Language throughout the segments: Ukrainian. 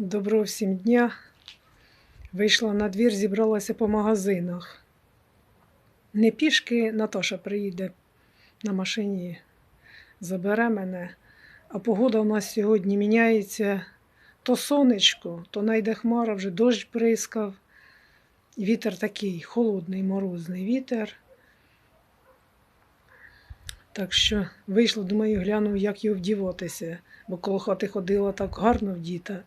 Доброго всім дня. Вийшла на двір, зібралася по магазинах. Не пішки Наташа приїде на машині, забере мене. А погода у нас сьогодні міняється то сонечко, то найде хмара, вже дощ бризкав. Вітер такий холодний, морозний вітер. Так що вийшла, думаю, гляну, як його вдіватися, бо коло хати ходила так гарно вдіта.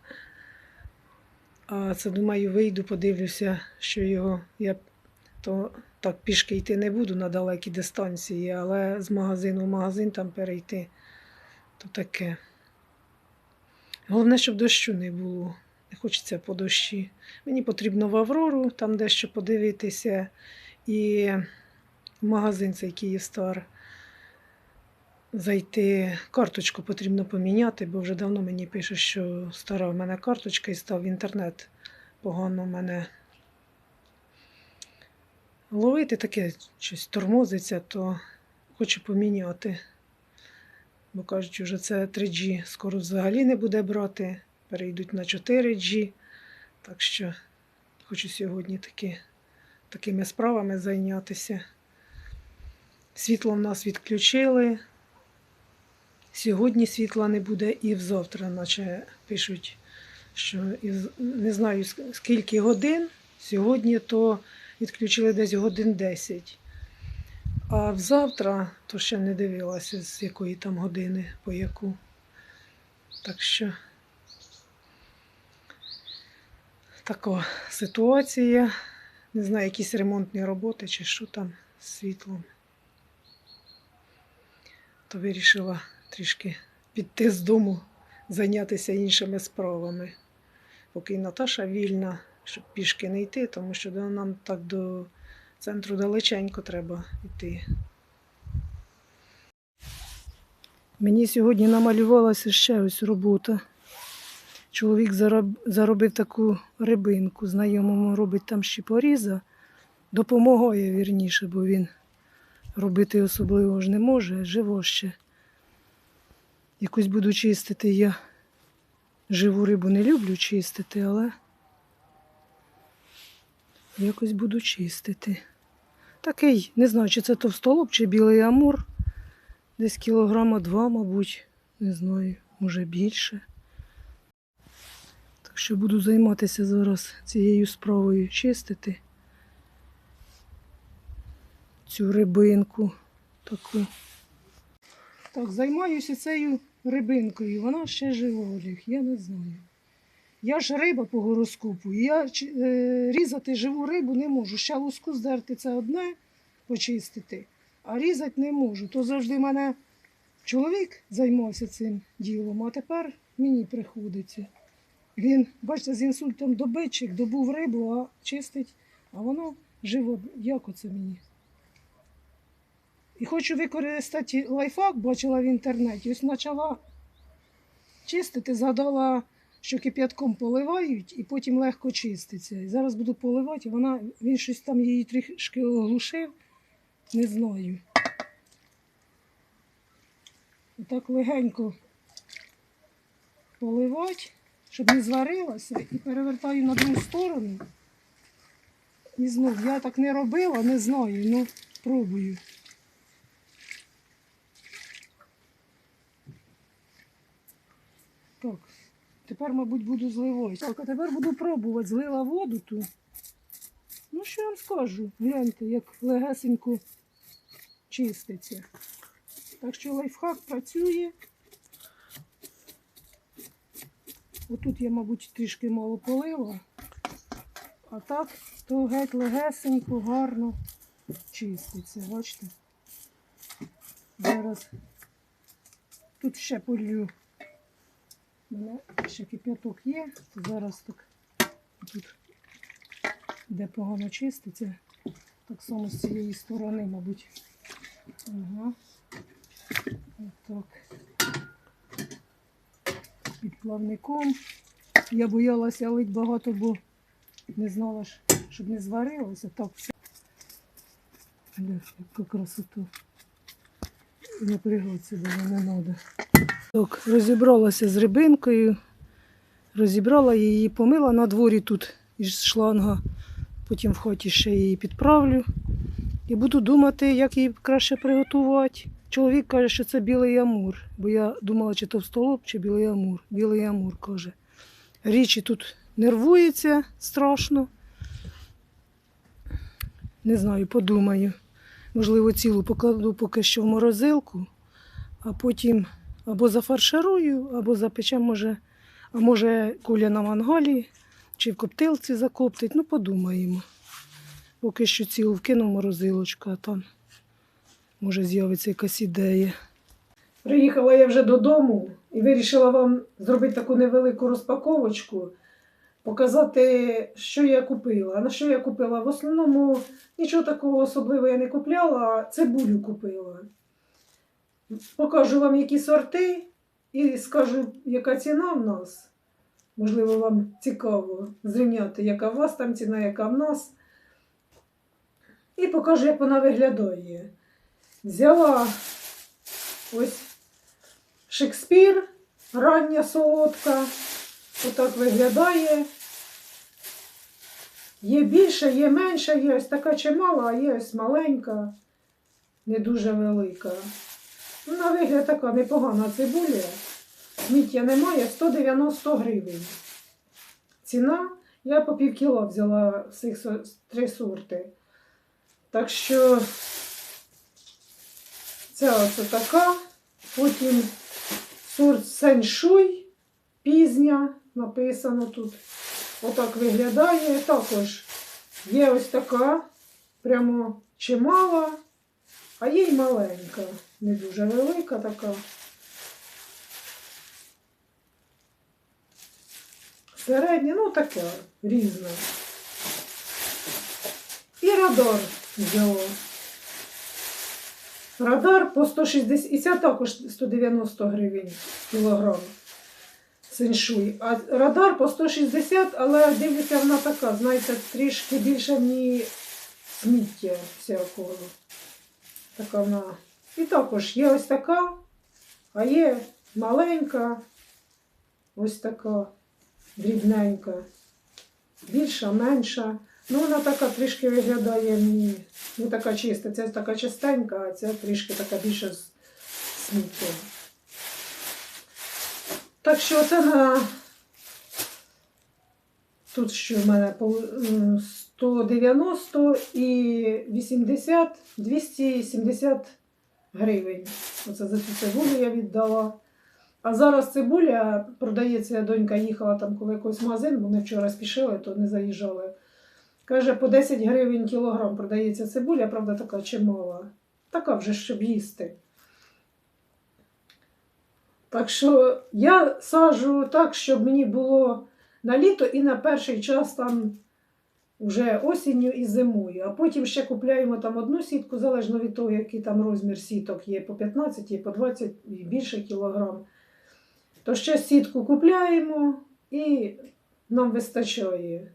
А це думаю, вийду, подивлюся, що його я то так пішки йти не буду на далекі дистанції, але з магазину в магазин там перейти, то таке. Головне, щоб дощу не було. Не хочеться по дощі. Мені потрібно в Аврору, там дещо подивитися. І магазин цей Київстар зайти. Карточку потрібно поміняти, бо вже давно мені пише, що стара в мене карточка і став інтернет погано в мене ловити таке щось тормозиться, то хочу поміняти. Бо кажуть, вже це 3G скоро взагалі не буде брати, перейдуть на 4G. Так що хочу сьогодні таки, такими справами зайнятися. Світло в нас відключили. Сьогодні світла не буде і завтра, наче пишуть, що не знаю скільки годин. Сьогодні то відключили десь годин 10. А взавтра, то ще не дивилася, з якої там години, по яку. Так що така ситуація. Не знаю, якісь ремонтні роботи чи що там з світлом. То вирішила трішки піти з дому, зайнятися іншими справами. Поки Наташа вільна, щоб пішки не йти, тому що нам так до центру далеченько треба йти. Мені сьогодні намалювалася ще ось робота. Чоловік заробив таку рибинку, знайомому робить там ще поріза, допомагає вірніше, бо він робити особливо ж не може, живо ще. Якось буду чистити. Я живу рибу не люблю чистити, але якось буду чистити. Такий, не знаю, чи це товстолоб, чи білий амур. Десь кілограма два, мабуть, не знаю, може більше. Так що буду займатися зараз цією справою чистити цю рибинку таку. Так, займаюся цією рибинкою. Вона ще жива, Олег, я не знаю. Я ж риба по гороскопу. Я е, різати живу рибу не можу. Ще луску здерти це одне, почистити, а різати не можу. То завжди мене чоловік займався цим ділом, а тепер мені приходиться. Він, бачите, з інсультом добитчик, добув рибу, а чистить, а вона жива. Як оце мені? І хочу використати лайфхак, бачила в інтернеті. Ось почала чистити, згадала, що кип'ятком поливають і потім легко чиститься. І зараз буду поливати, вона, він щось там її трішки оглушив, не знаю. Отак легенько поливати, щоб не зварилася, і перевертаю на другу сторону. І знов я так не робила, не знаю, ну пробую. Так, тепер, мабуть, буду зливати. Так, а тепер буду пробувати. Злила воду ту. Ну, що я вам скажу? Гляньте, як легесенько чиститься. Так що лайфхак працює. Отут я, мабуть, трішки мало полила. А так, то геть легесенько, гарно чиститься. Бачите? Зараз тут ще полью. У мене ще кип'яток є. Зараз так тут, де погано чиститься, так само з цієї сторони, мабуть. Ага. Отак. Під плавником. Я боялася лить багато, бо не знала, щоб не зварилося. Так, все. Яка красота. Напрягатися було не треба. Так, розібралася з рибинкою. Розібрала її, помила на дворі тут із шланга. Потім в хаті ще її підправлю. І буду думати, як її краще приготувати. Чоловік каже, що це білий амур, бо я думала, чи товстолоб, чи білий амур. Білий амур каже. Річі тут нервується страшно. Не знаю, подумаю. Можливо, цілу покладу поки що в морозилку, а потім або зафарширую, або запечем, може, а може, куля на мангалі чи в коптилці закоптить. Ну, подумаємо. Поки що цілу вкину морозилочку, а там може з'явиться якась ідея. Приїхала я вже додому і вирішила вам зробити таку невелику розпаковочку, показати, що я купила. На що я купила? В основному нічого такого особливого я не купляла, цибулю купила. Покажу вам, які сорти, і скажу, яка ціна в нас. Можливо, вам цікаво зрівняти, яка у вас там ціна, яка в нас. І покажу, як вона виглядає. Взяла ось Шекспір, рання солодка. Отак виглядає. Є більша, є менша, є ось така чимала, а є ось маленька, не дуже велика. Ну, На вигляд така непогана цибуля. Сміття немає, 190 гривень. Ціна я по пів кіло взяла всіх три сорти. Так що ця ось така. Потім сорт сеншуй пізня, написано тут. Отак виглядає. Також є ось така, прямо чимала, а є й маленька, не дуже велика така. Середня, ну таке, різна. І радар взяла. Радар по 160, і ця також 190 гривень кілограм. Сеншуй. А радар по 160, але дивлюся, вона така, знаєте, трішки більше ні сміття всякого. Така вона. І також є ось така, а є маленька, ось така дрібненька. Більша, менша. Ну, вона така трішки виглядає. Не така чиста. Ця така чистенька, а ця трішки така більше з сміттям. Так що це на. Тут що в мене 190 і 80, 270 гривень. Оце за цю цибулю я віддала. А зараз цибуля продається, донька їхала там коли якийсь магазин, бо ми вчора спішили, то не заїжджали. Каже, по 10 гривень кілограм продається цибуля, правда, така чимала. Така вже, щоб їсти. Так що я саджу так, щоб мені було на літо і на перший час там вже осінню і зимою. А потім ще купляємо там одну сітку, залежно від того, який там розмір сіток є, по 15, є по 20 і більше кілограм. То ще сітку купляємо і нам вистачає.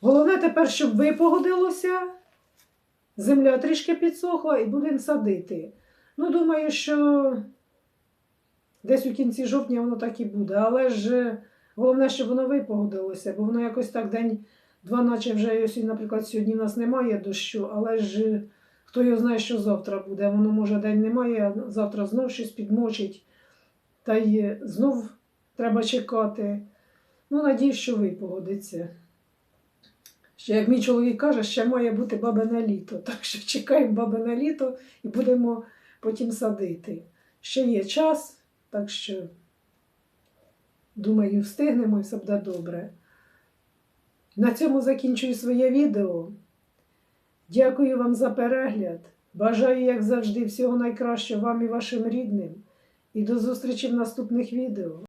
Головне тепер, щоб випогодилося, земля трішки підсохла і будемо садити. Ну, думаю, що десь у кінці жовтня воно так і буде. Але ж головне, щоб воно випогодилося, бо воно якось так день-два, наче вже наприклад, сьогодні в нас немає дощу, але ж хто його знає, що завтра буде. Воно може день немає, а завтра знов щось підмочить. Та й знов треба чекати. Ну, надіюсь, що випогодиться. Ще, як мій чоловік каже, ще має бути бабине літо. Так що чекаємо бабине літо і будемо потім садити. Ще є час, так що, думаю, встигнемо і все буде добре. На цьому закінчую своє відео. Дякую вам за перегляд. Бажаю, як завжди, всього найкращого вам і вашим рідним. І до зустрічі в наступних відео.